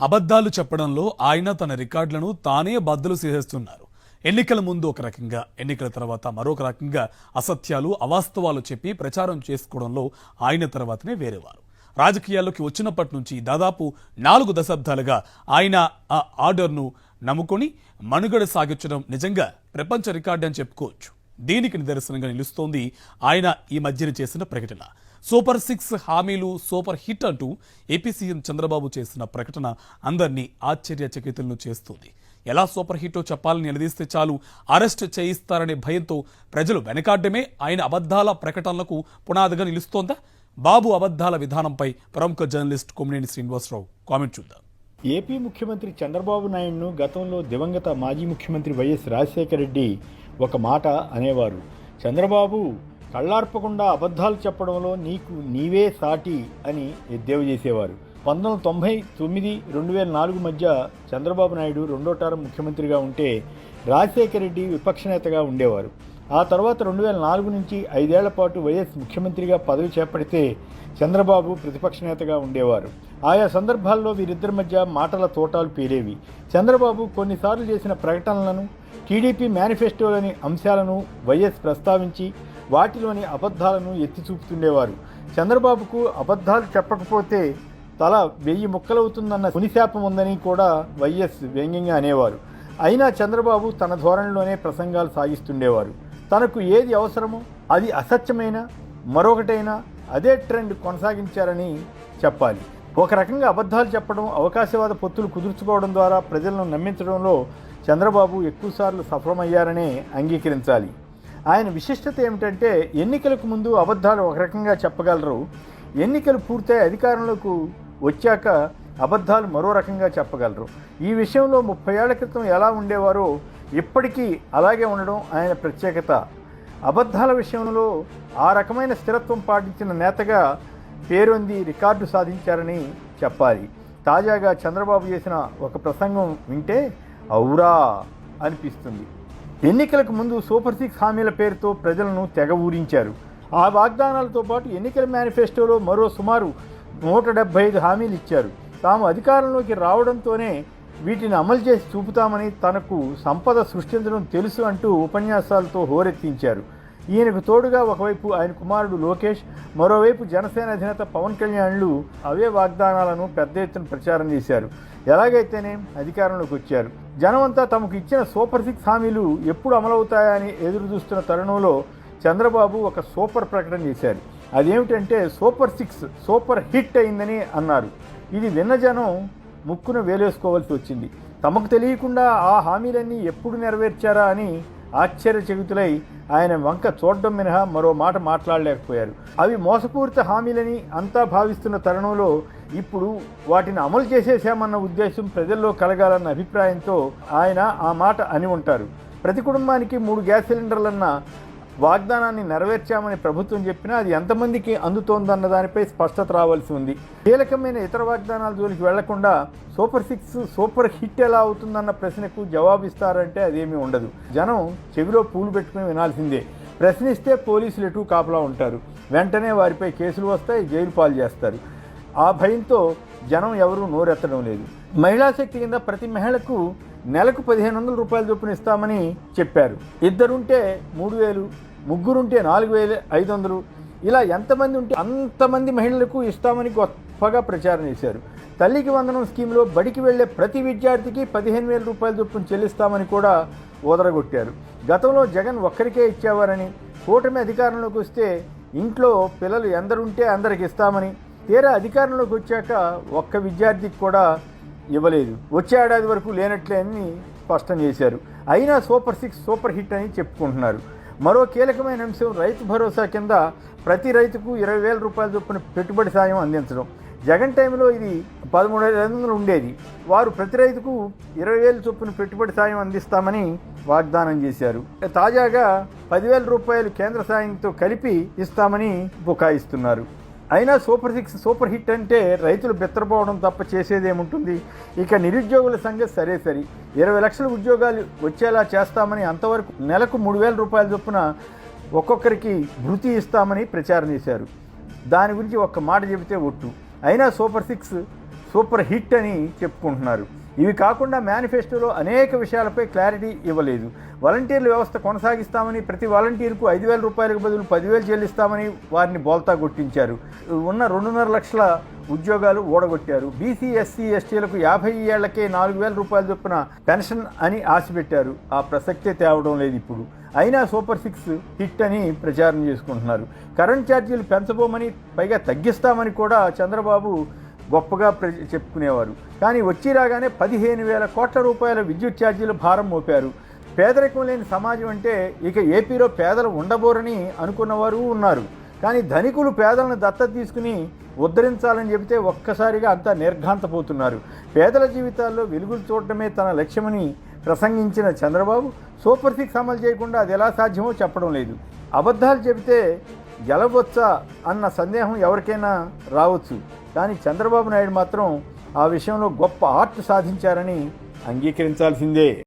అబద్ధాలు చెప్పడంలో ఆయన తన రికార్డులను తానే బద్దలు చేసేస్తున్నారు. ఎన్నికల ముందు ఒక రకంగా ఎన్నికల తర్వాత మరొక రకంగా అసత్యాలు అవాస్తవాలు చెప్పి ప్రచారం చేసుకోవడంలో ఆయన తర్వాతనే వేరేవారు. రాజకీయాల్లోకి వచ్చినప్పటి నుంచి దాదాపు నాలుగు దశాబ్దాలుగా ఆయన ఆ ఆర్డర్ను నమ్ముకొని మనుగడ సాగించడం నిజంగా ప్రపంచ రికార్డు అని చెప్పుకోవచ్చు. దీనికి నిదర్శనంగా నిలుస్తోంది ఆయన ఈ మధ్యన చేసిన ప్రకటన. సూపర్ సిక్స్ హామీలు సూపర్ హిట్ అంటూ ఏపీ సీఎం చంద్రబాబు చేసిన ప్రకటన అందరినీ ఆశ్చర్యచకితులను చేస్తుంది. ఎలా సూపర్ హిట్టో చెప్పాలని నిలదీస్తే చాలు అరెస్ట్ చేయిస్తారనే భయంతో ప్రజలు వెనకాడమే ఆయన అబద్ధాల ప్రకటనలకు పునాదిగా నిలుస్తోందా? బాబు అబద్ధాల విధానంపై ప్రముఖ జర్నలిస్ట్ కొమ్మినేని శ్రీనివాసరావు కామెంట్ చూద్దాం. ఏపీ ముఖ్యమంత్రి చంద్రబాబు నాయుడును గతంలో దివంగత మాజీ ముఖ్యమంత్రి వైఎస్ రాజశేఖర రెడ్డి ఒక మాట అనేవారు. చంద్రబాబు కళ్ళార్పకుండా అబద్ధాలు చెప్పడంలో నీకు నీవే సాటి అని ఎద్దేవ చేసేవారు. పంతొమ్మిది వందల తొంభై తొమ్మిది రెండు వేల నాలుగు మధ్య చంద్రబాబు నాయుడు రెండో టర్మ్ ముఖ్యమంత్రిగా ఉంటే రాజశేఖర రెడ్డి విపక్ష నేతగా ఉండేవారు. ఆ తర్వాత రెండు వేల నాలుగు నుంచి ఐదేళ్ళ పాటు వైఎస్ ముఖ్యమంత్రిగా పదవి చేపడితే చంద్రబాబు ప్రతిపక్ష నేతగా ఉండేవారు. ఆయా సందర్భాల్లో వీరిద్దరి మధ్య మాటల తోటాలు పేరేవి. చంద్రబాబు కొన్నిసార్లు చేసిన ప్రకటనలను టీడీపీ మేనిఫెస్టోలోని అంశాలను వైఎస్ ప్రస్తావించి వాటిలోని అబద్ధాలను ఎత్తి చూపుతుండేవారు. చంద్రబాబుకు అబద్ధాలు చెప్పకపోతే తల వెయ్యి ముక్కలవుతుందన్న పునిశాపం ఉందని కూడా వైఎస్ వ్యంగ్యంగా అనేవారు. అయినా చంద్రబాబు తన ధోరణిలోనే ప్రసంగాలు సాగిస్తుండేవారు. తనకు ఏది అవసరమో అది అసత్యమైన మరొకటైనా అదే ట్రెండ్ కొనసాగించారని చెప్పాలి. ఒక రకంగా అబద్ధాలు చెప్పడం అవకాశవాద పొత్తులు కుదుర్చుకోవడం ద్వారా ప్రజలను నమ్మించడంలో చంద్రబాబు ఎక్కువసార్లు సఫలమయ్యారనే అంగీకరించాలి. ఆయన విశిష్టత ఏమిటంటే ఎన్నికలకు ముందు అబద్ధాలు ఒక రకంగా చెప్పగలరు. ఎన్నికలు పూర్తయి అధికారంలోకి వచ్చాక అబద్ధాలు మరో రకంగా చెప్పగలరు. ఈ విషయంలో ముప్పై ఏళ్ళ క్రితం ఎలా ఉండేవారో ఇప్పటికీ అలాగే ఉండడం ఆయన ప్రత్యేకత. అబద్ధాల విషయంలో ఆ రకమైన స్థిరత్వం పాటించిన నేతగా పేరొంది రికార్డు సాధించారని చెప్పాలి. తాజాగా చంద్రబాబు చేసిన ఒక ప్రసంగం వింటే ఔరా అనిపిస్తుంది. ఎన్నికలకు ముందు సూపర్ సిక్స్ హామీల పేరుతో ప్రజలను తెగ ఊరించారు. ఆ వాగ్దానాలతో పాటు ఎన్నికల మేనిఫెస్టోలో మరో సుమారు నూట డెబ్బై ఐదు హామీలు ఇచ్చారు. తాము అధికారంలోకి రావడంతోనే వీటిని అమలు చేసి చూపుతామని తనకు సంపద సృష్టించడం తెలుసు అంటూ ఉపన్యాసాలతో హోరెత్తించారు. ఈయనకు తోడుగా ఒకవైపు ఆయన కుమారుడు లోకేష్ మరోవైపు జనసేన అధినేత పవన్ కళ్యాణ్లు అవే వాగ్దానాలను పెద్ద ఎత్తున ప్రచారం చేశారు. ఎలాగైతేనే అధికారంలోకి వచ్చారు. జనమంతా తమకు ఇచ్చిన సూపర్ సిక్స్ హామీలు ఎప్పుడు అమలవుతాయని ఎదురు చూస్తున్న తరుణంలో చంద్రబాబు ఒక సూపర్ ప్రకటన చేశారు. అదేమిటంటే సూపర్ సిక్స్ సూపర్ హిట్ అయిందని అన్నారు. ఇది విన్న జనం ముక్కున వేలేసుకోవాల్సి వచ్చింది. తమకు తెలియకుండా ఆ హామీలన్నీ ఎప్పుడు నెరవేర్చారా అని ఆశ్చర్యచకితులై ఆయన వంక చూడడం మినహా మరో మాట మాట్లాడలేకపోయారు. అవి మోసపూరిత హామీలని అంతా భావిస్తున్న తరుణంలో ఇప్పుడు వాటిని అమలు చేసేసామన్న ఉద్దేశం ప్రజల్లో కలగాలన్న అభిప్రాయంతో ఆయన ఆ మాట అని ఉంటారు. ప్రతి కుటుంబానికి మూడు గ్యాస్ సిలిండర్లన్న వాగ్దానాన్ని నెరవేర్చామని ప్రభుత్వం చెప్పినా అది ఎంతమందికి అందుతోందన్న దానిపై స్పష్టత రావాల్సి ఉంది. కీలకమైన ఇతర వాగ్దానాల జోలికి వెళ్ళకుండా సూపర్ సిక్స్ సూపర్ హిట్ ఎలా అవుతుందన్న ప్రశ్నకు జవాబిస్తారంటే అదేమీ ఉండదు. జనం చెవిలో పూలు పెట్టుకుని వినాల్సిందే. ప్రశ్నిస్తే పోలీసులు ఎటు కాపలా ఉంటారు. వెంటనే వారిపై కేసులు వస్తాయి జైలు పాలు చేస్తారు. ఆ భయంతో జనం ఎవరూ నోరెత్తడం లేదు. మహిళా శక్తి కింద ప్రతి మహిళకు నెలకు పదిహేను వందల రూపాయల చొప్పున ఇస్తామని చెప్పారు. ఇద్దరుంటే మూడు వేలు ముగ్గురుంటే నాలుగు వేలు ఐదు వందలు. ఇలా ఎంతమంది ఉంటే అంతమంది మహిళలకు ఇస్తామని గొప్పగా ప్రచారం చేశారు. తల్లికి వందనం స్కీమ్లో బడికి వెళ్ళే ప్రతి విద్యార్థికి పదిహేను వేల రూపాయల చొప్పున చెల్లిస్తామని కూడా ఓదరగొట్టారు గతంలో జగన్ ఒక్కరికే ఇచ్చేవారని కూటమి అధికారంలోకి వస్తే ఇంట్లో పిల్లలు ఎందరుంటే అందరికి ఇస్తామని తీరా అధికారంలోకి వచ్చాక ఒక్క విద్యార్థికి కూడా ఇవ్వలేదు. వచ్చే ఏడాది వరకు లేనట్లే అని స్పష్టం చేశారు. అయినా సూపర్ సిక్స్ సూపర్ హిట్ అని చెప్పుకుంటున్నారు. మరో కీలకమైన అంశం రైతు భరోసా కింద ప్రతి రైతుకు ఇరవై వేల రూపాయల చొప్పున పెట్టుబడి సాయం అందించడం. జగన్ టైంలో ఇది పదమూడు వేల ఐదు వందలు ఉండేది. వారు ప్రతి రైతుకు ఇరవై వేల చొప్పున పెట్టుబడి సాయం అందిస్తామని వాగ్దానం చేశారు. తాజాగా పదివేల రూపాయలు కేంద్ర సాయంతో కలిపి ఇస్తామని బుకాయిస్తున్నారు. అయినా సూపర్ సిక్స్ సూపర్ హిట్ అంటే రైతులు బెత్తరపోవడం తప్ప చేసేదేముంటుంది? ఇక నిరుద్యోగుల సంగతి సరే సరి. ఇరవై లక్షల ఉద్యోగాలు వచ్చేలా చేస్తామని అంతవరకు నెలకు మూడు వేల రూపాయల చొప్పున ఒక్కొక్కరికి భృతి ఇస్తామని ప్రచారం చేశారు. దాని గురించి ఒక్క మాట చెబితే ఒట్టు. అయినా సూపర్ సిక్స్ సూపర్ హిట్ అని చెప్పుకుంటున్నారు. ఇవి కాకుండా మేనిఫెస్టోలో అనేక విషయాలపై క్లారిటీ ఇవ్వలేదు. వాలంటీర్ల వ్యవస్థ కొనసాగిస్తామని ప్రతి వాలంటీర్కు ఐదు వేల రూపాయలకు బదులు పదివేలు చెల్లిస్తామని వారిని బోల్తా కొట్టించారు. ఉన్న రెండున్నర లక్షల ఉద్యోగాలు ఓడగొట్టారు బీసీ ఎస్సీ ఎస్టీలకు యాభై ఏళ్ళకే నాలుగు వేల రూపాయల చొప్పున పెన్షన్ అని ఆశపెట్టారు. ఆ ప్రసక్తే తేవడం లేదు ఇప్పుడు. అయినా సూపర్ సిక్స్ హిట్ అని ప్రచారం చేసుకుంటున్నారు. కరెంట్ ఛార్జీలు పెంచబోమని పైగా తగ్గిస్తామని కూడా చంద్రబాబు గొప్పగా చెప్పుకునేవారు. కానీ వచ్చి రాగానే పదిహేను వేల కోట్ల రూపాయల విద్యుత్ ఛార్జీలు భారం మోపారు. పేదరికం లేని సమాజం అంటే ఇక ఏపీలో పేదలు ఉండబోరని అనుకున్నవారు ఉన్నారు. కానీ ధనికులు పేదలను దత్తత తీసుకుని ఉద్ధరించాలని చెబితే ఒక్కసారిగా అంతా నిర్ఘాంతపోతున్నారు. పేదల జీవితాల్లో వెలుగులు చూడటమే తన లక్ష్యమని ప్రసంగించిన చంద్రబాబు సూపర్ సిక్స్ అమలు చేయకుండా అది ఎలా సాధ్యమో చెప్పడం లేదు. అబద్ధాలు చెబితే గెలవచ్చా అన్న సందేహం ఎవరికైనా రావచ్చు. కానీ చంద్రబాబు నాయుడు మాత్రం ఆ విషయంలో గొప్ప ఆర్ట్ సాధించారని అంగీకరించాల్సిందే.